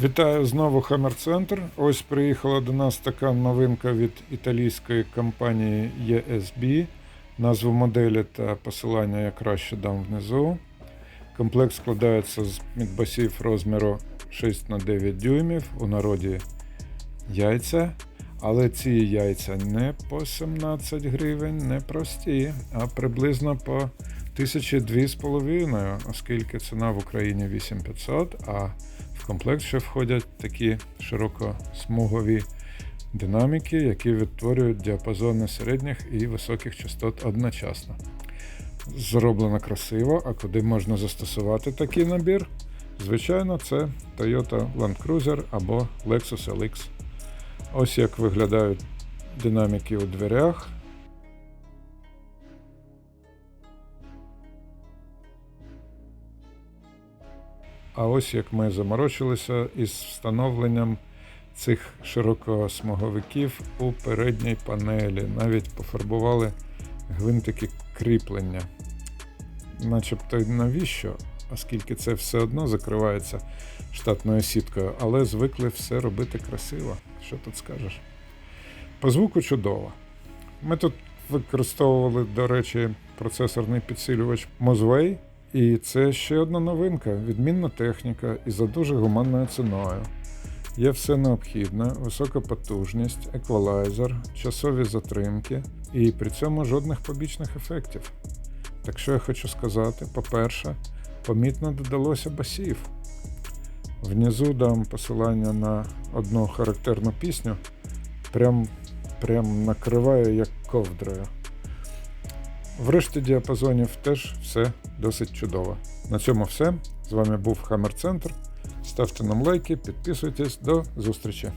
Вітаю знову Hammer Center. Ось приїхала до нас така новинка від італійської компанії ESB. Назву моделі та посилання я краще дам внизу. Комплект складається з мідбасів розміру 6 на 9 дюймів, у народі яйця. Але ці яйця не по 17 гривень, не прості, а приблизно по 1002,5, оскільки ціна в Україні 8500, а в комплект ще входять такі широкосмугові динаміки, які відтворюють діапазони середніх і високих частот одночасно. Зроблено красиво, а куди можна застосувати такий набір? Звичайно, це Toyota Land Cruiser або Lexus LX. Ось як виглядають динаміки у дверях. А ось як ми заморочилися із встановленням цих широкосмуговиків у передній панелі. Навіть пофарбували гвинтики кріплення. Начебто навіщо, оскільки це все одно закривається штатною сіткою, але звикли все робити красиво. Що тут скажеш? По звуку чудово. Ми тут використовували, до речі, процесорний підсилювач Mosway, і це ще одна новинка, відмінна техніка і за дуже гуманною ціною. Є все необхідне, висока потужність, еквалайзер, часові затримки і при цьому жодних побічних ефектів. Так що я хочу сказати, по-перше, помітно додалося басів. Внизу дам посилання на одну характерну пісню. Прям, прям накриває як ковдрою. В решті діапазонів теж все досить чудово. На цьому все. З вами був Хаммер Центр. Ставте нам лайки, підписуйтесь. До зустрічі!